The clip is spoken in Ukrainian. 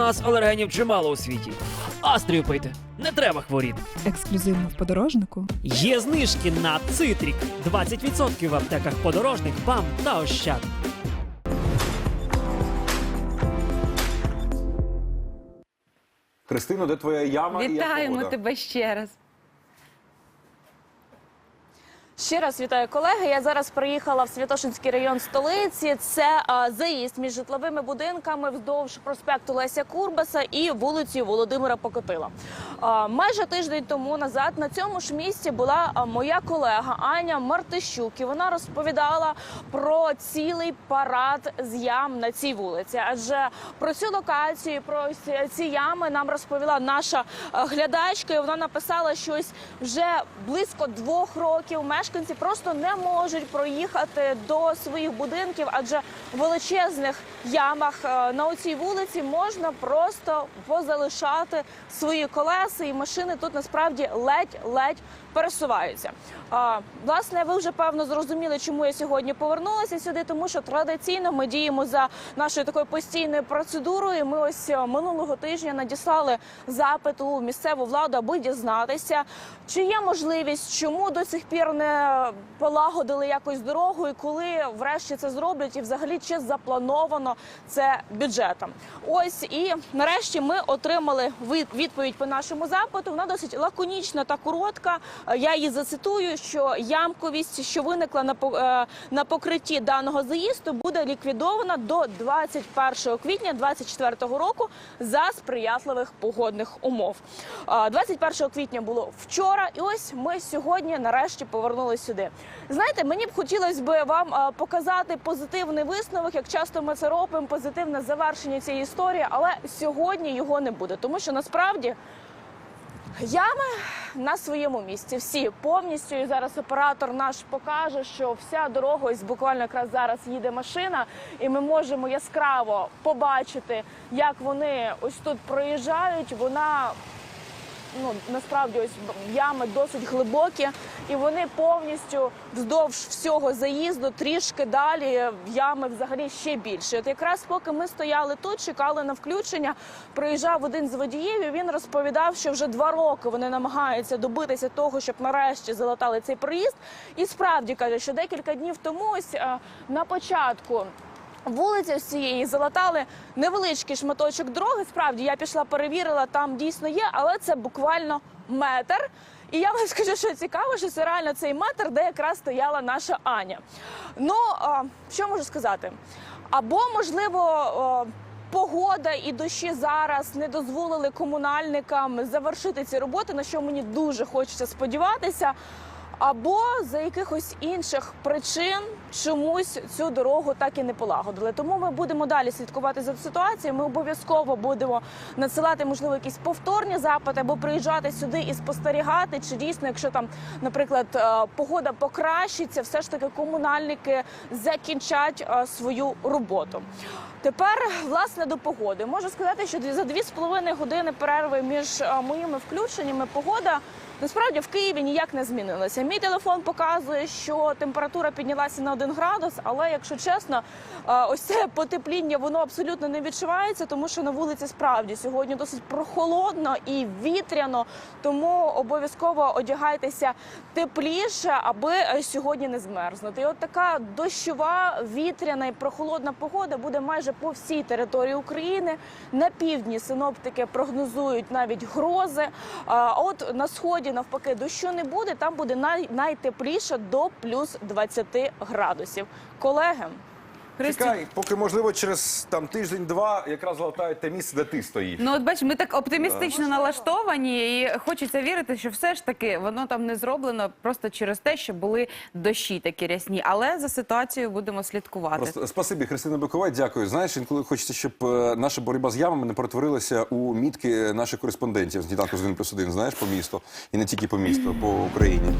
нас алергенів чимало у світі. Астрію пийте, не треба хворіти. Ексклюзивно в подорожнику. Є знижки на цитрік. 20% в аптеках подорожник, бам та ощад. Христино, де твоя яма і як Вітаємо тебе ще раз. Ще раз вітаю колеги. Я зараз приїхала в Святошинський район столиці. Це а, заїзд між житловими будинками вздовж проспекту Леся Курбаса і вулицею Володимира Покотила. Майже тиждень тому назад на цьому ж місці була моя колега Аня Мартищук. І вона розповідала про цілий парад з ям на цій вулиці. Адже про цю локацію, про ці- ями нам розповіла наша глядачка. І вона написала, що ось вже близько двох років мешканці просто не можуть проїхати до своїх будинків, адже в величезних ямах на оцій вулиці можна просто позалишати свої колеса, і машини тут насправді ледь-ледь пересуваються. А, власне, ви вже певно зрозуміли, чому я сьогодні повернулася сюди, тому що традиційно ми діємо за нашою такою постійною процедурою. Ми ось е, минулого тижня надіслали запит у місцеву владу, аби дізнатися, чи є можливість, чому до сих пір не полагодили якось дорогу, і коли врешті це зроблять, і взагалі чи заплановано це бюджетом. Ось і нарешті ми отримали відповідь по нашому запиту. Вона досить лаконічна та коротка. Е, Я її зацитую, що ямковість, що виникла на е, на покритті даного заїзду, буде ліквідована до 21 квітня 2024 року за сприятливих погодних умов. Е, 21 квітня було вчора, і ось ми сьогодні нарешті повернулися сюди. Знаєте, мені б хотілося б вам е, показати позитивний висновок, як часто ми це робимо, позитивне завершення цієї історії, але сьогодні його не буде, тому що насправді. Ями на своєму місці. Всі повністю. І зараз оператор наш покаже, що вся дорога, ось буквально якраз зараз їде машина, і ми можемо яскраво побачити, як вони ось тут проїжджають. Вона ну насправді ось ями досить глибокі, і вони повністю вздовж всього заїзду, трішки далі ями взагалі ще більше. От якраз поки ми стояли тут, чекали на включення, приїжджав один з водіїв. і Він розповідав, що вже два роки вони намагаються добитися того, щоб нарешті залатали цей проїзд. І справді каже, що декілька днів тому е, на початку. Вулиця з цієї залатали невеличкий шматочок дороги. Справді я пішла, перевірила, там дійсно є, але це буквально метр. І я вам скажу, що цікаво, що це реально цей метр, де якраз стояла наша Аня. Ну а, що можу сказати? Або можливо. Погода і дощі зараз не дозволили комунальникам завершити ці роботи, на що мені дуже хочеться сподіватися. Або за якихось інших причин чомусь цю дорогу так і не полагодили. Тому ми будемо далі слідкувати за ситуацією. Ми обов'язково будемо надсилати, можливо, якісь повторні запити або приїжджати сюди і спостерігати, чи дійсно, якщо там, наприклад, е, погода покращиться, все ж таки комунальники закінчать е, свою роботу. Тепер власне до погоди можу сказати, що за дві з половиною години перерви між е, моїми включеннями погода. Насправді в Києві ніяк не змінилася. Мій телефон показує, що температура піднялася на 1 градус, але якщо чесно, е, ось це потепління воно абсолютно не відчувається, тому що на вулиці справді сьогодні досить прохолодно і вітряно. Тому обов'язково одягайтеся тепліше, аби е, сьогодні не змерзнути. І от така дощова, вітряна і прохолодна погода буде майже по всій території України. На півдні синоптики прогнозують навіть грози. А от на сході навпаки дощу не буде. Там буде най- найтепліше до плюс 20 градусів. Колеги. Чекай, поки можливо через там тиждень-два якраз златають те місце, де ти стоїш. Ну от бач, ми так оптимістично налаштовані, і хочеться вірити, що все ж таки воно там не зроблено просто через те, що були дощі такі рясні. Але за ситуацією будемо слідкувати. Просто спасибі, Христина Биковай, дякую. Знаєш, інколи хочеться, щоб е, наша боротьба з ямами не перетворилася у мітки наших кореспондентів з сніданку з 1 плюс 1, знаєш, по місту. І не тільки по місту, по Україні.